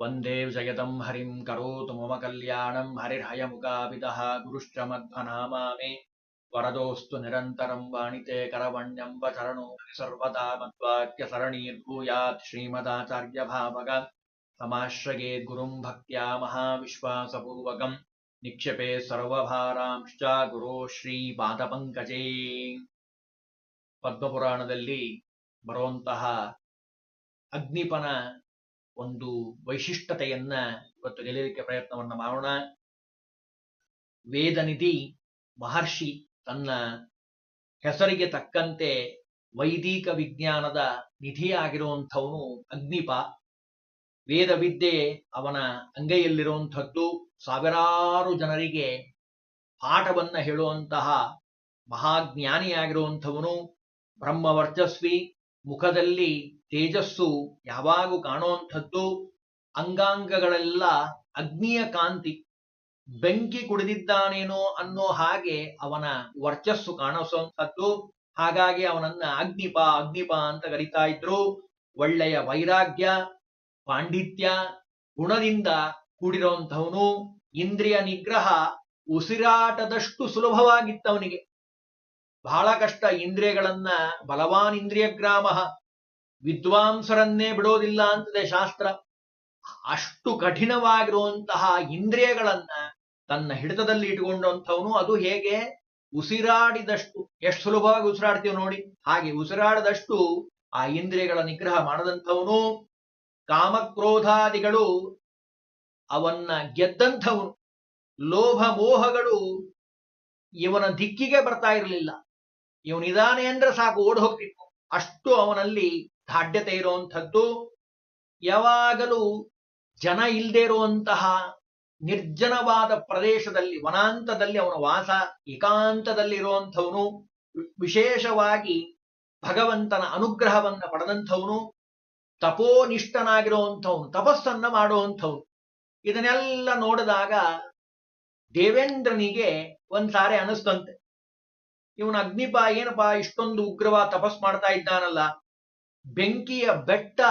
वन्दे जयतम् हरिम् करोतु मम कल्याणम् हरिर्हयमुखाभिदः गुरुश्च मध्वनामा मे वरदोऽस्तु निरन्तरम् वाणिते करवण्यम् वचरणो सर्वदा मद्वाक्यसरणीर्भूयात् श्रीमदाचार्यभावग समाश्रयेत् गुरुम् भक्त्या महाविश्वासपूर्वकम् निक्षेपे ಸರ್ವಭಾರಾಂಶ್ಚ ಗುರು ಶ್ರೀ ಪಾದಪಂಕಜೇ ಪದ್ಮಪುರಾಣದಲ್ಲಿ ಬರುವಂತಹ ಅಗ್ನಿಪನ ಒಂದು ವೈಶಿಷ್ಟ್ಯತೆಯನ್ನ ಇವತ್ತು ಗೆಲ್ಲಲಿಕ್ಕೆ ಪ್ರಯತ್ನವನ್ನ ಮಾಡೋಣ. ವೇದನಿಧಿ ಮಹರ್ಷಿ ತನ್ನ ಹೆಸರಿಗೆ ತಕ್ಕಂತೆ ವೈದಿಕ ವಿಜ್ಞಾನದ ನಿಧಿಯಾಗಿರುವಂಥವನು ಅಗ್ನಿಪ. ವೇದ ವಿದ್ಯೆ ಅವನ ಅಂಗೈಯಲ್ಲಿರುವಂಥದ್ದು ಸಾವಿರಾರು ಜನರಿಗೆ ಪಾಠವನ್ನ ಹೇಳುವಂತಹ ಮಹಾಜ್ಞಾನಿಯಾಗಿರುವಂಥವನು ಬ್ರಹ್ಮವರ್ಚಸ್ವಿ ಮುಖದಲ್ಲಿ ತೇಜಸ್ಸು ಯಾವಾಗೂ ಕಾಣುವಂಥದ್ದು ಅಂಗಾಂಗಗಳೆಲ್ಲ ಅಗ್ನಿಯ ಕಾಂತಿ. ಬೆಂಕಿ ಕುಡಿದಿದ್ದಾನೇನೋ ಅನ್ನೋ ಹಾಗೆ ಅವನ ವರ್ಚಸ್ಸು ಕಾಣಿಸುವಂಥದ್ದು ಹಾಗಾಗಿ ಅವನನ್ನ ಅಗ್ನಿಪ ಅಗ್ನಿಪ ಅಂತ ಕರಿತಾ ಇದ್ರು. ಒಳ್ಳೆಯ ವೈರಾಗ್ಯ, ಪಾಂಡಿತ್ಯ, ಗುಣದಿಂದ ಕೂಡಿರುವಂಥವನು. ಇಂದ್ರಿಯ ನಿಗ್ರಹ ಉಸಿರಾಟದಷ್ಟು ಸುಲಭವಾಗಿತ್ತವನಿಗೆ. ಬಹಳ ಕಷ್ಟ ಇಂದ್ರಿಯಗಳನ್ನ, ಬಲವಾನ್ ಇಂದ್ರಿಯ ಗ್ರಾಮ ವಿದ್ವಾಂಸರನ್ನೇ ಬಿಡೋದಿಲ್ಲ ಅಂತದೆ ಶಾಸ್ತ್ರ. ಅಷ್ಟು ಕಠಿಣವಾಗಿರುವಂತಹ ಇಂದ್ರಿಯಗಳನ್ನ ತನ್ನ ಹಿಡಿತದಲ್ಲಿ ಇಟ್ಟುಕೊಂಡಂಥವನು ಅದು ಹೇಗೆ? ಉಸಿರಾಡಿದಷ್ಟು, ಎಷ್ಟು ಸುಲಭವಾಗಿ ಉಸಿರಾಡ್ತೀವಿ ನೋಡಿ. ಹಾಗೆ ಉಸಿರಾಡದಷ್ಟು ಆ ಇಂದ್ರಿಯಗಳ ನಿಗ್ರಹ ಮಾಡದಂಥವನು. ಕಾಮಕ್ರೋಧಾದಿಗಳು ಅವನ್ನ ಗೆದ್ದಂಥವನು. ಲೋಭ ಮೋಹಗಳು ಇವನ ದಿಕ್ಕಿಗೆ ಬರ್ತಾ ಇರಲಿಲ್ಲ. ಇವನಿದಾನೆ ಅಂದ್ರೆ ಸಾಕು, ಓಡ್ ಹೋಗ್ತಿತ್ತು ಅಷ್ಟು ಅವನಲ್ಲಿ ದಾಢ್ಯತೆ ಇರುವಂಥದ್ದು, ಯಾವಾಗಲೂ ಜನ ಇಲ್ಲದೆ ಇರುವಂತಹ ನಿರ್ಜನವಾದ ಪ್ರದೇಶದಲ್ಲಿ, ವನಾಂತದಲ್ಲಿ ಅವನ ವಾಸ, ಏಕಾಂತದಲ್ಲಿ ಇರುವಂಥವನು ವಿಶೇಷವಾಗಿ ಭಗವಂತನ ಅನುಗ್ರಹವನ್ನ ಪಡೆದಂಥವನು, ತಪೋನಿಷ್ಠನಾಗಿರುವಂಥವನು, ತಪಸ್ಸನ್ನ ಮಾಡುವಂಥವನು. ಇದನ್ನೆಲ್ಲ ನೋಡಿದಾಗ ದೇವೇಂದ್ರನಿಗೆ ಒಂದ್ಸಾರಿ ಅನಿಸ್ತಂತೆ. ಇವನ ಅಗ್ನಿಪ ಏನಪ್ಪ ಇಷ್ಟೊಂದು ಉಗ್ರವ ತಪಸ್ ಮಾಡ್ತಾ ಇದ್ದಾನಲ್ಲ ಬೆಂಕಿಯ ಬೆಟ್ಟ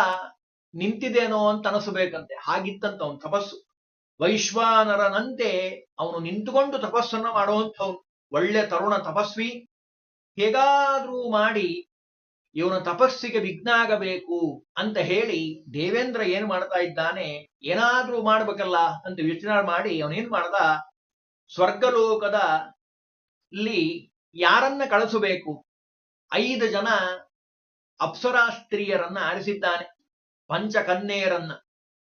ನಿಂತಿದೇನೋ ಅಂತ ಅನಿಸಬೇಕಂತೆ. ಹಾಗಿತ್ತಂತ ಅವನ ತಪಸ್ಸು. ವೈಶ್ವಾನರನಂತೆ ಅವನು ನಿಂತುಕೊಂಡು ತಪಸ್ಸನ್ನ ಮಾಡುವಂಥವನು ಒಳ್ಳೆ ತರುಣ ತಪಸ್ವಿ. ಹೇಗಾದ್ರೂ ಮಾಡಿ ಇವನ ತಪಸ್ಸಿಗೆ ವಿಘ್ನ ಆಗಬೇಕು ಅಂತ ಹೇಳಿ ದೇವೇಂದ್ರ ಏನ್ ಮಾಡ್ತಾ ಇದ್ದಾನೆ? ಏನಾದ್ರೂ ಮಾಡ್ಬೇಕಲ್ಲ ಅಂತ ಯೋಚನೆ ಮಾಡಿ ಅವನೇನ್ ಮಾಡ್ದ? ಸ್ವರ್ಗಲೋಕದ ಲಿ ಯಾರನ್ನ ಕಳಿಸಬೇಕು? ಐದು ಜನ ಅಪ್ಸರಾ ಸ್ತ್ರೀಯರನ್ನ ಆರಿಸಿದ್ದಾನೆ ಪಂಚಕನ್ನೆಯರನ್ನ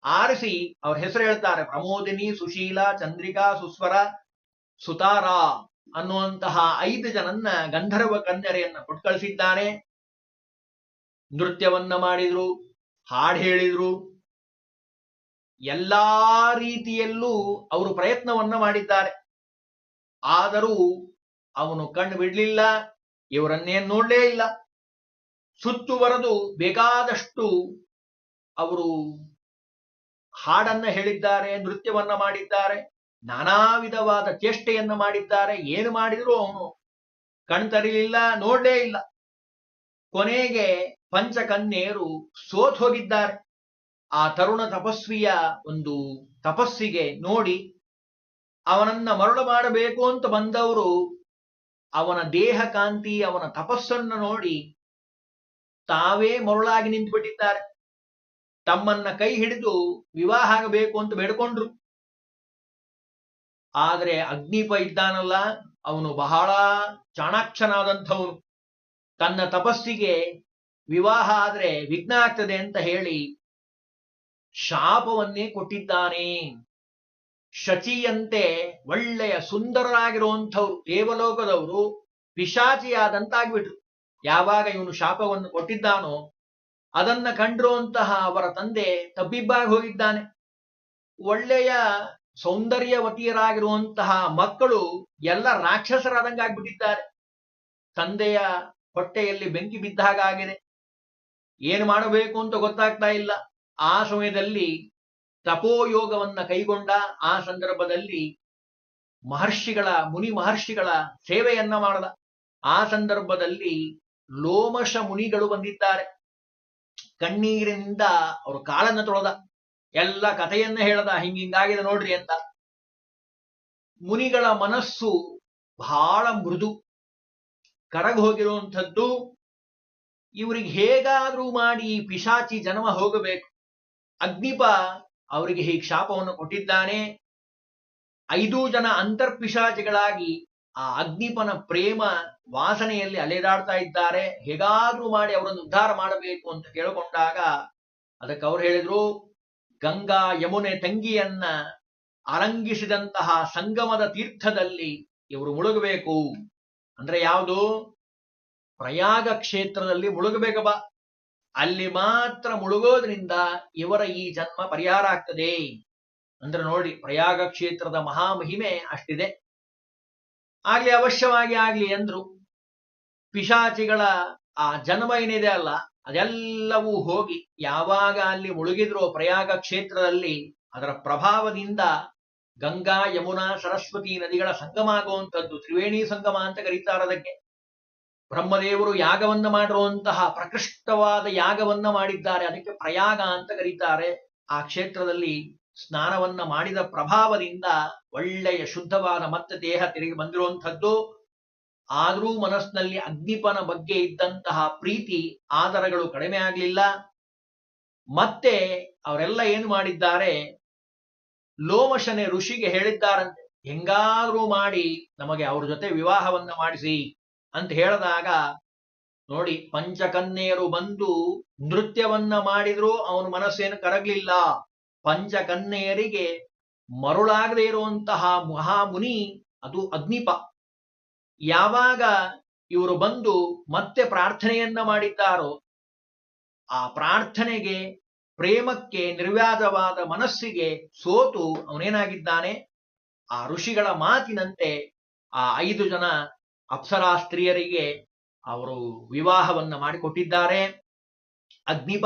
ಆರಿಸಿ ಅವ್ರ ಹೆಸರು ಹೇಳ್ತಾರೆ, ಪ್ರಮೋದಿನಿ, ಸುಶೀಲ, ಚಂದ್ರಿಕಾ, ಸುಸ್ವರ, ಸುತಾರ ಅನ್ನುವಂತಹ ಐದು ಜನನ್ನ ಗಂಧರ್ವ ಕನ್ಯರೆಯನ್ನ ಕೊಟ್ಟು ಕಳಿಸಿದ್ದಾನೆ ನೃತ್ಯವನ್ನ ಮಾಡಿದ್ರು, ಹಾಡು ಹೇಳಿದ್ರು. ಎಲ್ಲಾ ರೀತಿಯಲ್ಲೂ ಅವರು ಪ್ರಯತ್ನವನ್ನ ಮಾಡಿದ್ದಾರೆ. ಆದರೂ ಅವನು ಕಣ್ಣು ಬಿಡ್ಲಿಲ್ಲ, ಇವರನ್ನೇನ್ ನೋಡ್ಲೇ ಇಲ್ಲ. ಸುತ್ತುವರೆದು ಬೇಕಾದಷ್ಟು ಅವರು ಹಾಡನ್ನ ಹೇಳಿದ್ದಾರೆ, ನೃತ್ಯವನ್ನ ಮಾಡಿದ್ದಾರೆ ನಾನಾ ವಿಧವಾದ ಚೇಷ್ಟೆಯನ್ನ ಮಾಡಿದ್ದಾರೆ. ಏನು ಮಾಡಿದ್ರು ಅವನು ಕಣ್ತರಿಲಿಲ್ಲ ನೋಡಲೇ ಇಲ್ಲ. ಕೊನೆಗೆ ಪಂಚಕನ್ಯೆಯರು ಸೋತ್ ಹೋಗಿದ್ದಾರೆ. ಆ ತರುಣ ತಪಸ್ವಿಯ ಒಂದು ತಪಸ್ಸಿಗೆ ನೋಡಿ ಅವನನ್ನ ಮರಳು ಮಾಡಬೇಕು ಅಂತ ಬಂದವರು ಅವನ ದೇಹ ಕಾಂತಿ ಅವನ ತಪಸ್ಸನ್ನ ನೋಡಿ ತಾವೇ ಮರುಳಾಗಿ ನಿಂತುಬಿಟ್ಟಿದ್ದಾರೆ. ತಮ್ಮನ್ನ ಕೈ ಹಿಡಿದು ವಿವಾಹ ಆಗಬೇಕು ಅಂತ ಬೇಡ್ಕೊಂಡ್ರು. ಆದ್ರೆ ಅಗ್ನಿಪ ಇದ್ದಾನಲ್ಲ, ಅವನು ಬಹಳ ಚಾಣಾಕ್ಷನಾದಂಥವನು. ತನ್ನ ತಪಸ್ಸಿಗೆ ವಿವಾಹ ಆದ್ರೆ ವಿಘ್ನ ಆಗ್ತದೆ ಅಂತ ಹೇಳಿ ಶಾಪವನ್ನೇ ಕೊಟ್ಟಿದ್ದಾನೆ. ಶಚಿಯಂತೆ ಒಳ್ಳೆಯ ಸುಂದರರಾಗಿರುವಂಥವ್ರು, ದೇವಲೋಕದವರು, ಪಿಶಾಚಿಯಾದಂತಾಗ್ಬಿಟ್ರು. ಯಾವಾಗ ಇವನು ಶಾಪವನ್ನು ಕೊಟ್ಟಿದ್ದಾನೋ ಅದನ್ನ ಕಂಡಿರುವಂತಹ ಅವರ ತಂದೆ ತಬ್ಬಿಬ್ಬಾಗಿ ಹೋಗಿದ್ದಾನೆ. ಒಳ್ಳೆಯ ಸೌಂದರ್ಯವತಿಯರಾಗಿರುವಂತಹ ಮಕ್ಕಳು ಎಲ್ಲ ರಾಕ್ಷಸರಾದಂಗಾಗ್ಬಿಟ್ಟಿದ್ದಾರೆ ತಂದೆಯ ಹೊಟ್ಟೆಯಲ್ಲಿ ಬೆಂಕಿ ಬಿದ್ದ ಹಾಗಾಗಿದೆ ಏನು ಮಾಡಬೇಕು ಅಂತ ಗೊತ್ತಾಗ್ತಾ ಇಲ್ಲ. ಆ ಸಮಯದಲ್ಲಿ ತಪೋಯೋಗವನ್ನ ಕೈಗೊಂಡ ಆ ಸಂದರ್ಭದಲ್ಲಿ ಮಹರ್ಷಿಗಳ ಮುನಿ ಮಹರ್ಷಿಗಳ ಸೇವೆಯನ್ನ ಮಾಡದ. ಆ ಸಂದರ್ಭದಲ್ಲಿ ಲೋಮಶ ಮುನಿಗಳು ಬಂದಿದ್ದಾರೆ. ಕಣ್ಣೀರಿನಿಂದ ಅವರು ಕಾಲನ್ನ ತೊಳೆದ. ಎಲ್ಲ ಕಥೆಯನ್ನ ಹೇಳದ. ಹಿಂಗಿಂಗಾಗಿದೆ ನೋಡ್ರಿ ಅಂತ. ಮುನಿಗಳ ಮನಸ್ಸು ಬಹಳ ಮೃದು. ಕರಗ ಹೋಗಿರುವಂಥದ್ದು ಇವರಿಗೆ ಹೇಗಾದ್ರೂ ಮಾಡಿ ಪಿಶಾಚಿ ಜನ್ಮ ಹೋಗಬೇಕು. ಅಗ್ನಿಪ ಅವರಿಗೆ ಹೀಗೆ ಶಾಪವನ್ನು ಕೊಟ್ಟಿದ್ದಾನೆ. ಐದು ಜನ ಅಂತರ್ಪಿಶಾಚಿಗಳಾಗಿ ಆ ಅಗ್ನಿಪನ ಪ್ರೇಮ ವಾಸನೆಯಲ್ಲಿ ಅಲೆದಾಡ್ತಾ ಇದ್ದಾರೆ. ಹೇಗಾದ್ರೂ ಮಾಡಿ ಅವರನ್ನು ಉದ್ಧಾರ ಮಾಡಬೇಕು ಅಂತ ಕೇಳಿಕೊಂಡಾಗ ಅದಕ್ಕೆ ಅವ್ರು ಹೇಳಿದ್ರು, ಗಂಗಾ ಯಮುನೆ ತಂಗಿಯನ್ನ ಅಲಂಗಿಸಿದಂತಹ ಸಂಗಮದ ತೀರ್ಥದಲ್ಲಿ ಇವರು ಮುಳುಗಬೇಕು. ಅಂದ್ರೆ ಯಾವುದು? ಪ್ರಯಾಗ ಕ್ಷೇತ್ರದಲ್ಲಿ ಮುಳುಗಬೇಕಪ್ಪ ಅಲ್ಲಿ ಮಾತ್ರ ಮುಳುಗೋದ್ರಿಂದ ಇವರ ಈ ಜನ್ಮ ಪರಿಹಾರ ಆಗ್ತದೆ. ಅಂದ್ರೆ ನೋಡಿ ಪ್ರಯಾಗ ಕ್ಷೇತ್ರದ ಮಹಾಮಹಿಮೆ ಅಷ್ಟಿದೆ. ಆಗ್ಲಿ, ಅವಶ್ಯವಾಗಿ ಆಗ್ಲಿ ಎಂದ್ರು, ಪಿಶಾಚಿಗಳ ಆ ಜನ್ಮ ಏನಿದೆ ಅಲ್ಲ, ಅದೆಲ್ಲವೂ ಹೋಗಿ ಯಾವಾಗ ಅಲ್ಲಿ ಮುಳುಗಿದ್ರು ಪ್ರಯಾಗ ಕ್ಷೇತ್ರದಲ್ಲಿ ಅದರ ಪ್ರಭಾವದಿಂದ ಗಂಗಾ, ಯಮುನಾ, ಸರಸ್ವತಿ ನದಿಗಳ ಸಂಗಮ ಆಗುವಂಥದ್ದು ತ್ರಿವೇಣಿ ಸಂಗಮ ಅಂತ ಕರೀತಾರದಕ್ಕೆ ಬ್ರಹ್ಮದೇವರು ಯಾಗವನ್ನ ಮಾಡಿರುವಂತಹ ಪ್ರಕೃಷ್ಟವಾದ ಯಾಗವನ್ನ ಮಾಡಿದ್ದಾರೆ, ಅದಕ್ಕೆ ಪ್ರಯಾಗ ಅಂತ ಕರೀತಾರೆ. ಆ ಕ್ಷೇತ್ರದಲ್ಲಿ ಸ್ನಾನವನ್ನ ಮಾಡಿದ ಪ್ರಭಾವದಿಂದ ಒಳ್ಳೆಯ ಶುದ್ಧವಾದ ಮತ್ತೆ ದೇಹ ತಿರುಗಿ ಬಂದಿರುವಂಥದ್ದು. ಆದರೂ ಮನಸ್ಸಿನಲ್ಲಿ ಅಗ್ನಿಪನ ಬಗ್ಗೆ ಇದ್ದಂತಹ ಪ್ರೀತಿ ಆದರಗಳು ಕಡಿಮೆ ಆಗಲಿಲ್ಲ. ಮತ್ತೆ ಅವರೆಲ್ಲ ಏನು ಮಾಡಿದ್ದಾರೆ? ಲೋಮಶನೆ ಋಷಿಗೆ ಹೇಳಿದ್ದಾರಂತೆ, ಹೆಂಗಾದ್ರೂ ಮಾಡಿ, ನಮಗೆ ಅವ್ರ ಜೊತೆ ವಿವಾಹವನ್ನ ಮಾಡಿಸಿ ಅಂತ ಹೇಳಿದಾಗ, ನೋಡಿ, ಪಂಚಕನ್ಯೆಯರು ಬಂದು ನೃತ್ಯವನ್ನ ಮಾಡಿದ್ರು ಅವನ ಮನಸ್ಸೇನು ಕರಗ್ಲಿಲ್ಲ. ಪಂಚಕನ್ಯೆಯರಿಗೆ ಮರುಳಾಗದೇ ಇರುವಂತಹ ಮಹಾಮುನಿ ಅದು ಅಗ್ನಿಪ. ಯಾವಾಗ ಇವರು ಬಂದು ಮತ್ತೆ ಪ್ರಾರ್ಥನೆಯನ್ನ ಮಾಡಿದ್ದಾರೋ ಆ ಪ್ರಾರ್ಥನೆಗೆ ಪ್ರೇಮಕ್ಕೆ ನಿರ್ವ್ಯಾಜವಾದ ಮನಸ್ಸಿಗೆ ಸೋತು ಅವನೇನಾಗಿದ್ದಾನೆ? ಆ ಋಷಿಗಳ ಮಾತಿನಂತೆ ಆ ಐದು ಜನ ಅಪ್ಸರಾ ಸ್ತ್ರೀಯರಿಗೆ ಅವರು ವಿವಾಹವನ್ನ ಮಾಡಿಕೊಟ್ಟಿದ್ದಾರೆ. ಅಗ್ನಿಪ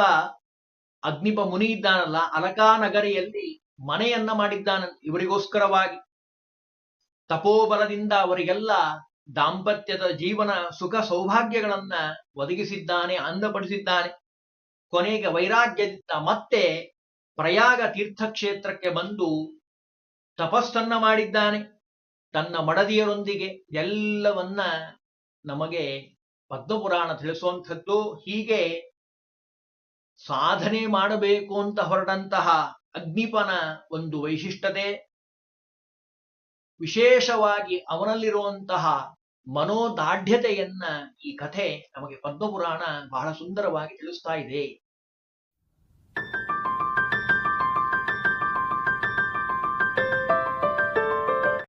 ಅಗ್ನಿಪ ಮುನಿ ಇದ್ದಾನಲ್ಲ ಅಲಕಾ ನಗರಿಯಲ್ಲಿ ಮನೆಯನ್ನ ಮಾಡಿದ್ದಾನ ಇವರಿಗೋಸ್ಕರವಾಗಿ. ತಪೋಬಲದಿಂದ ಅವರಿಗೆಲ್ಲ ದಾಂಪತ್ಯದ ಜೀವನ ಸುಖ ಸೌಭಾಗ್ಯಗಳನ್ನ ಒದಗಿಸಿದ್ದಾನೆ, ಅಂದಪಡಿಸಿದ್ದಾನೆ. ಕೊನೆಗೆ ವೈರಾಗ್ಯದಿಂದ ಮತ್ತೆ ಪ್ರಯಾಗ ತೀರ್ಥಕ್ಷೇತ್ರಕ್ಕೆ ಬಂದು ತಪಸ್ಸನ್ನ ಮಾಡಿದ್ದಾನೆ. ತನ್ನ ಮಡದಿಯರೊಂದಿಗೆ ಎಲ್ಲವನ್ನ ನಮಗೆ ಪದ್ಮಪುರಾಣ ತಿಳಿಸುವಂಥದ್ದು. ಹೀಗೆ ಸಾಧನೆ ಮಾಡಬೇಕು ಅಂತ ಹೊರಟಂತಹ ಅಗ್ನಿಪನ ಒಂದು ವೈಶಿಷ್ಟ್ಯತೆ. ವಿಶೇಷವಾಗಿ ಅವನಲ್ಲಿರುವಂತಹ ಮನೋದಾಢ್ಯತೆಯನ್ನ ಈ ಕಥೆ ನಮಗೆ ಪದ್ಮಪುರಾಣ ಬಹಳ ಸುಂದರವಾಗಿ ತಿಳಿಸ್ತಾ ಇದೆ.